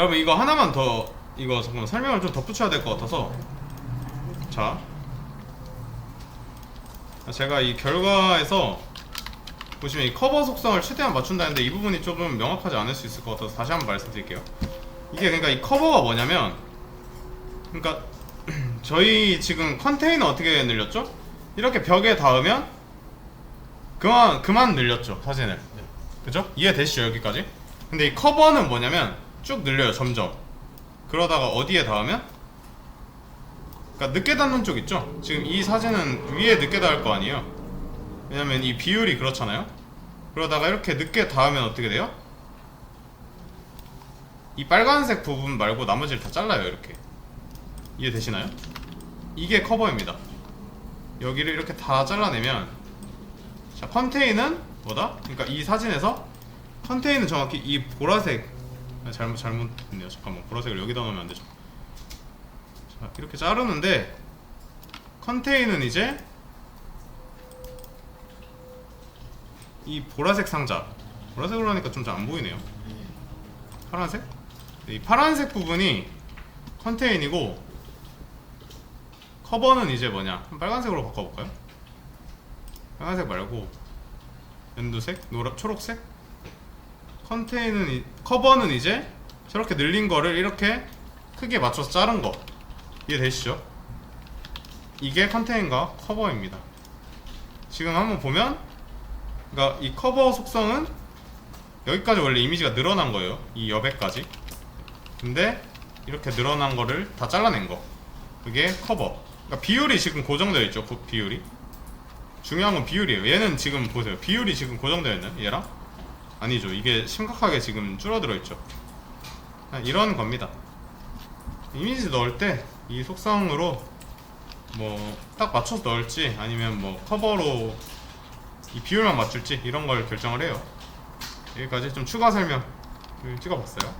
자 여러분 이거 하나만 더 이거 잠깐만 설명을 좀 덧붙여야 될 것 같아서 자 제가 이 결과에서 보시면 이 커버 속성을 최대한 맞춘다는데 이 부분이 조금 명확하지 않을 수 있을 것 같아서 다시 한번 말씀드릴게요 이게 그러니까 이 커버가 뭐냐면 그러니까 저희 지금 컨테이너 어떻게 늘렸죠? 이렇게 벽에 닿으면 그만 그만 늘렸죠 사진을 그죠? 이해되시죠 여기까지? 근데 이 커버는 뭐냐면 쭉 늘려요 점점 그러다가 어디에 닿으면 그러니까 늦게 닿는 쪽 있죠? 지금 이 사진은 위에 늦게 닿을 거 아니에요 왜냐면 이 비율이 그렇잖아요 그러다가 이렇게 늦게 닿으면 어떻게 돼요? 이 빨간색 부분 말고 나머지를 다 잘라요 이렇게 이해되시나요? 이게 커버입니다 여기를 이렇게 다 잘라내면 자 컨테이는 뭐다? 그러니까 이 사진에서 컨테이는 정확히 이 보라색 아, 잘못 잘못했네요 잠깐만 보라색을 여기다 넣으면 안 되죠 자 이렇게 자르는데 컨테이는 이제 이 보라색 상자 보라색으로 하니까 좀 잘 안 보이네요 파란색? 이 파란색 부분이 컨테인이고 커버는 이제 뭐냐 빨간색으로 바꿔볼까요? 빨간색 말고 연두색? 노라, 초록색? 이, 커버는 이제 저렇게 늘린 거를 이렇게 크게 맞춰서 자른 거. 이해되시죠? 이게 컨테인과 커버입니다. 지금 한번 보면 그러니까 이 커버 속성은 여기까지 원래 이미지가 늘어난 거예요. 이 여백까지. 근데 이렇게 늘어난 거를 다 잘라낸 거. 그게 커버. 그러니까 비율이 지금 고정되어 있죠. 그 비율이. 중요한 건 비율이에요. 얘는 지금 보세요. 비율이 지금 고정되어 있나요? 얘랑? 아니죠. 이게 심각하게 지금 줄어들어 있죠. 이런 겁니다. 이미지 넣을 때 이 속성으로 뭐 딱 맞춰서 넣을지 아니면 뭐 커버로 이 비율만 맞출지 이런 걸 결정을 해요. 여기까지 좀 추가 설명 찍어봤어요